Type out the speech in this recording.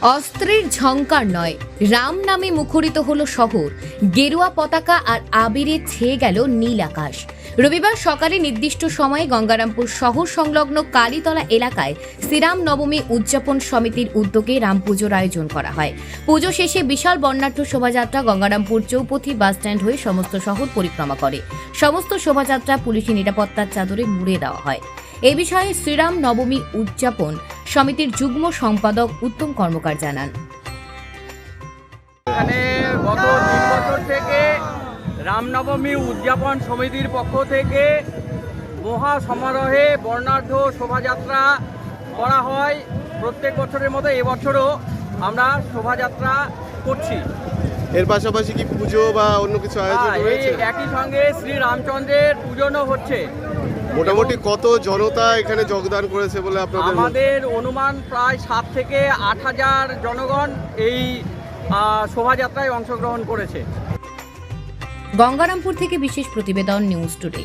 অস্ত্রের ঝংকার নয়। রাম নামে মুখরিত হলো শহর। গেরুয়া পতাকা আর আবিরে ছেয়ে গেল নীল আকাশ। রবিবার সকালে নির্দিষ্ট সময়ে গঙ্গারামপুর শহর সংলগ্ন কালীতলা এলাকায় শ্রীরাম নবমী উদযাপন সমিতির উদ্যোগে রাম পুজোর আয়োজন করা হয়। পুজো শেষে বিশাল বর্ণাঢ্য শোভাযাত্রা গঙ্গারামপুর চৌপথি বাসস্ট্যান্ড হয়ে সমস্ত শহর পরিক্রমা করে। সমস্ত শোভাযাত্রা পুলিশি নিরাপত্তার চাদরে মুড়ে দেওয়া হয়। এ বিষয়ে শ্রীরাম নবমী উদযাপন সমিতির যুগ্ম সম্পাদক উত্তম কর্মকার জানান। এখানে গত তিন বছর থেকে রামনবমী উদযাপন সমিতির পক্ষ থেকে মহা সমারোহে বর্ণাঢ্য শোভাযাত্রা করা হয়। প্রত্যেক বছরের মতো এবছরও আমরা শোভাযাত্রা করছি। এর পাশাপাশি কি পুজো বা অন্য কিছু আয়োজন হ্যাঁ, এই রয়েছে? একই সঙ্গে শ্রী রামচন্দ্রের পূজনও হচ্ছে। মোটামুটি কত জনতা এখানে যোগদান করেছে বলে আপনাদের আমাদের অনুমান প্রায় সাত থেকে আট হাজার জনগণ এই শোভাযাত্রায় অংশগ্রহণ করেছে। গঙ্গারামপুর থেকে বিশেষ প্রতিবেদন নিউজ টুডে।